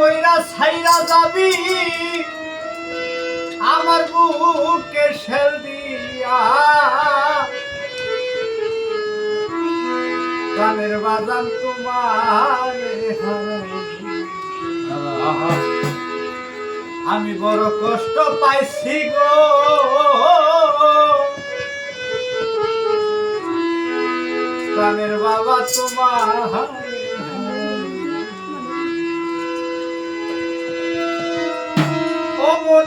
কইরা ছাইরা যাবি, আমার বুকে শেল দিয়া। গানের বাজান তোমার আমি বড় কষ্ট পাইছি গো। প্রাণের বাবা তোমার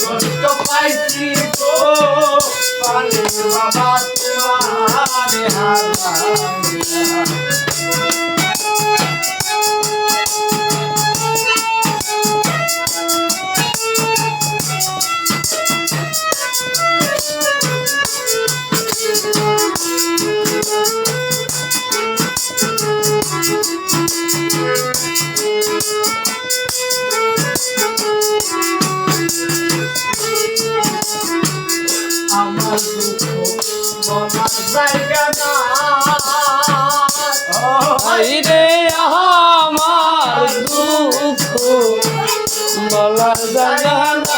কষ্ট পাইছি গো পালে বাবা তোমার হারায় আমার দুঃখ রে আমার দুঃখ বলার জায়গা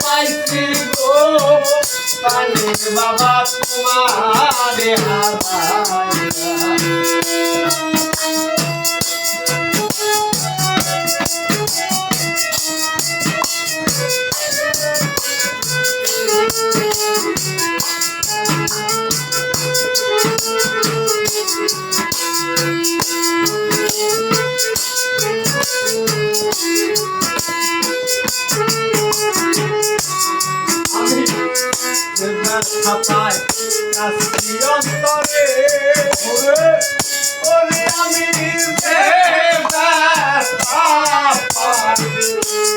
পানি বাবা তোমারে হারাই কাশি অন্তরে ওরে আমি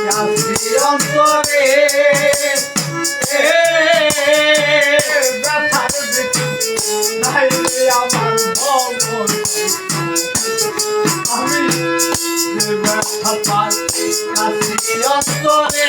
কাশি অন্তরে ব্যথার দিকে নাইলে আমার ভবন আমি ব্যথা পাই কাশি অন্তরে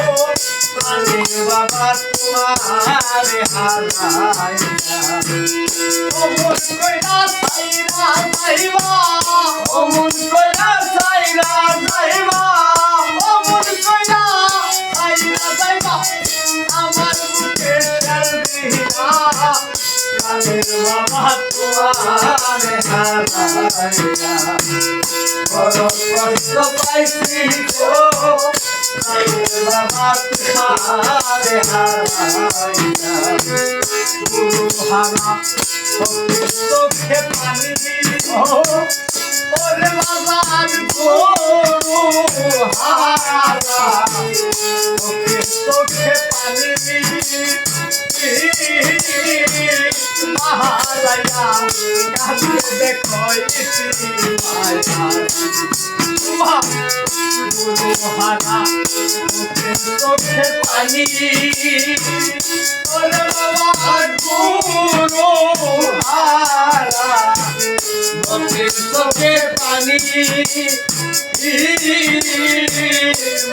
প্রাণী বাবা তোমারে হারাইয়া যাইবা অমন কইরা সাইরা যাইবা চোখে পানি ওরে বাবা গরু হারা মহারায়া কাঁদে দেখো ইতি মায়া মহারা চোখে পানি ওরে বাবা গুরু হারা চোখে পানি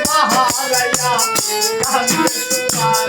মহারায়া তোমার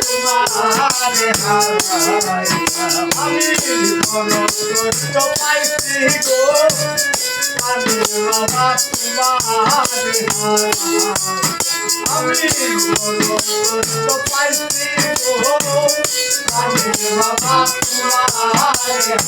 আমি কোন কষ্ট পাইছি গো আমি বাবা তোমার আমি কোন কষ্ট পাইছি গো আমি বাবা তোমার